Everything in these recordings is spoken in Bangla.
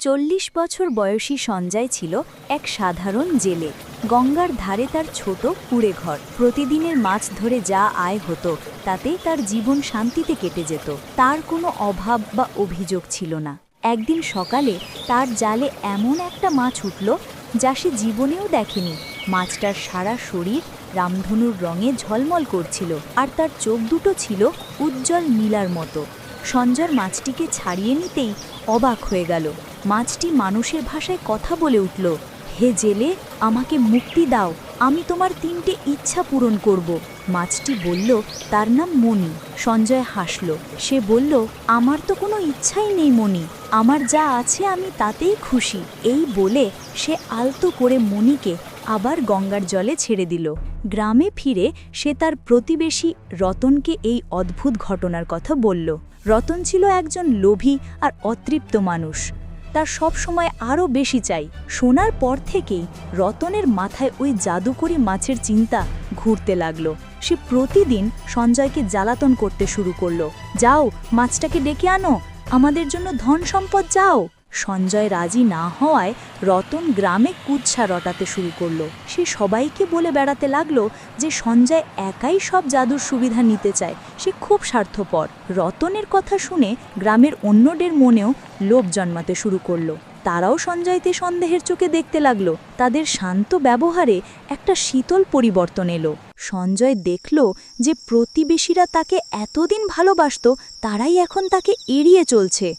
চল্লিশ বছর বয়সী সঞ্জয় ছিল এক সাধারণ জেলে। গঙ্গার ধারে তার ছোট কুড়ে ঘর। প্রতিদিনের মাছ ধরে যা আয় হতো, তাতেই তার জীবন শান্তিতে কেটে যেত। তার কোনো অভাব বা অভিযোগ ছিল না। একদিন সকালে তার জালে এমন একটা মাছ উঠল, যা সে জীবনেও দেখেনি। মাছটার সারা শরীর রামধনুর রঙে ঝলমল করছিল, আর তার চোখ দুটো ছিল উজ্জ্বল নীলার মতো। সঞ্জয় মাছটিকে ছাড়িয়ে নিতেই অবাক হয়ে গেল। মাছটি মানুষের ভাষায় কথা বলে উঠল, হে জেলে, আমাকে মুক্তি দাও, আমি তোমার তিনটে ইচ্ছা পূরণ করব। মাছটি বলল, তার নাম মণি। সঞ্জয় হাসল, সে বলল, আমার তো কোনো ইচ্ছাই নেই মণি, আমার যা আছে আমি তাতেই খুশি। এই বলে সে আলতো করে মণিকে আবার গঙ্গার জলে ছেড়ে দিল। গ্রামে ফিরে সে তার প্রতিবেশী রতনকে এই অদ্ভুত ঘটনার কথা বলল। রতন ছিল একজন লোভী আর অতৃপ্ত মানুষ। তার সব সময় আরও বেশি চাই। শোনার পর থেকেই রতনের মাথায় ওই জাদুকরি মাছের চিন্তা ঘুরতে লাগল। সে প্রতিদিন সঞ্জয়কে জ্বালাতন করতে শুরু করল। যাও, মাছটাকে ডেকে আনো। আমাদের জন্য ধন সম্পদ যাও সঞ্জয় রাজি না হওয়ায় রতন গ্রামে কুৎসা রটাতে শুরু করল। সে সবাইকে বলে বেড়াতে লাগল যে সঞ্জয় একাই সব জাদুর সুবিধা নিতে চায়। সে খুব স্বার্থপর। রতনের কথা শুনে গ্রামের অন্যদের মনেও লোভ জন্মাতে শুরু করল। তারাও সঞ্জয়তে সন্দেহের চোখে দেখতে লাগল। তাদের শান্ত ব্যবহারে একটা শীতল পরিবর্তন এলো। সঞ্জয় দেখল যে প্রতিবেশীরা তাকে এতদিন ভালোবাসত, তারাই এখন তাকে এড়িয়ে চলছে।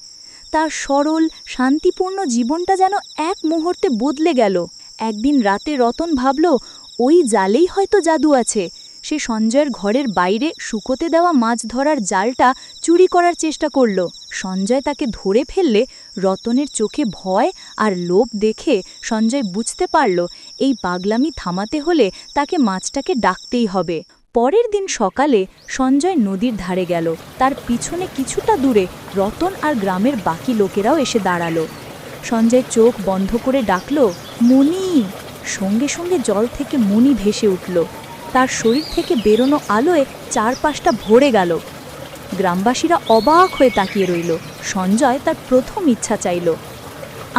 তার সরল, শান্তিপূর্ণ জীবনটা যেন এক মুহূর্তে বদলে গেল। একদিন রাতে রতন ভাবল, ওই জালেই হয়তো জাদু আছে। সে সঞ্জয়ের ঘরের বাইরে শুকোতে দেওয়া মাছ ধরার জালটা চুরি করার চেষ্টা করল। সঞ্জয় তাকে ধরে ফেললে রতনের চোখে ভয় আর লোভ দেখে সঞ্জয় বুঝতে পারল, এই পাগলামি থামাতে হলে তাকে মাছটাকে ডাকতেই হবে। পরের দিন সকালে সঞ্জয় নদীর ধারে গেল। তার পিছনে কিছুটা দূরে রতন আর গ্রামের বাকি লোকেরাও এসে দাঁড়াল। সঞ্জয় চোখ বন্ধ করে ডাকল মণি সঙ্গে সঙ্গে জল থেকে মণি ভেসে উঠল। তার শরীর থেকে বেরোনো আলোয় চারপাশটা ভরে গেল। গ্রামবাসীরা অবাক হয়ে তাকিয়ে রইল। সঞ্জয় তার প্রথম ইচ্ছা চাইল,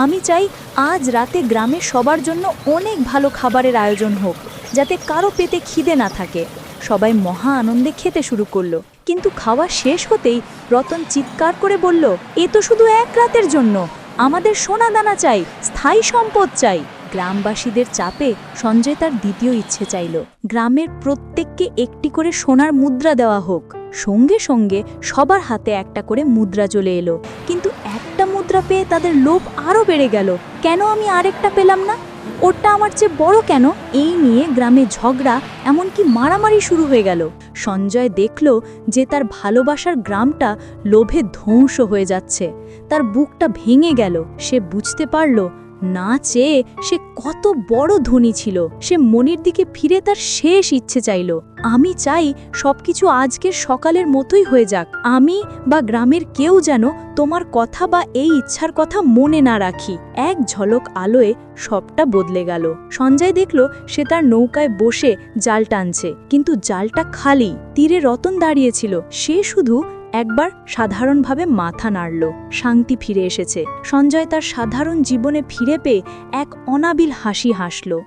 আমি চাই আজ রাতে গ্রামের সবার জন্য অনেক ভালো খাবারের আয়োজন হোক, যাতে কারও পেতে খিদে না থাকে। সবাই মহা আনন্দে খেতে শুরু করল। কিন্তু খাওয়া শেষ হতেই রতন চিৎকার করে বলল, এ তো শুধু এক রাতের জন্য। আমাদের সোনা দানা চাই, স্থায়ী সম্পদ চাই। গ্রামবাসীদের চাপে সঞ্জয় তার দ্বিতীয় ইচ্ছে চাইল। গ্রামের প্রত্যেককে একটি করে সোনার মুদ্রা দেওয়া হোক। সঙ্গে সঙ্গে সবার হাতে একটা করে মুদ্রা চলে এলো। কিন্তু একটা মুদ্রা পেয়ে তাদের লোভ আরও বেড়ে গেল। কেন আমি আরেকটা পেলাম না? ওটা আমার চেয়ে বড় কেন? এই নিয়ে গ্রামে ঝগড়া, এমনকি মারামারি শুরু হয়ে গেল। সঞ্জয় দেখল যে তার ভালোবাসার গ্রামটা লোভে ধ্বংস হয়ে যাচ্ছে। তার বুকটা ভেঙে গেল। সে বুঝতে পারল না চেয়ে সে কত বড় ধনী ছিল। সে মনির দিকে ফিরে তার শেষ ইচ্ছে চাইল। আমি চাই সবকিছু আজকের সকালের মতোই হয়ে যাক। আমি বা গ্রামের কেউ যেন তোমার কথা বা এই ইচ্ছার কথা মনে না রাখি। এক ঝলক আলোয় সবটা বদলে গেল। সঞ্জয় দেখল সে তার নৌকায় বসে জাল টানছে। কিন্তু জালটা খালি, তীরে রতন দাঁড়িয়েছিল সে শুধু একবার সাধারণভাবে মাথা নাড়ল, শান্তি ফিরে এসেছে। সঞ্জয় তার সাধারণ জীবনে ফিরে পেয়ে এক অনাবিল হাসি হাসল।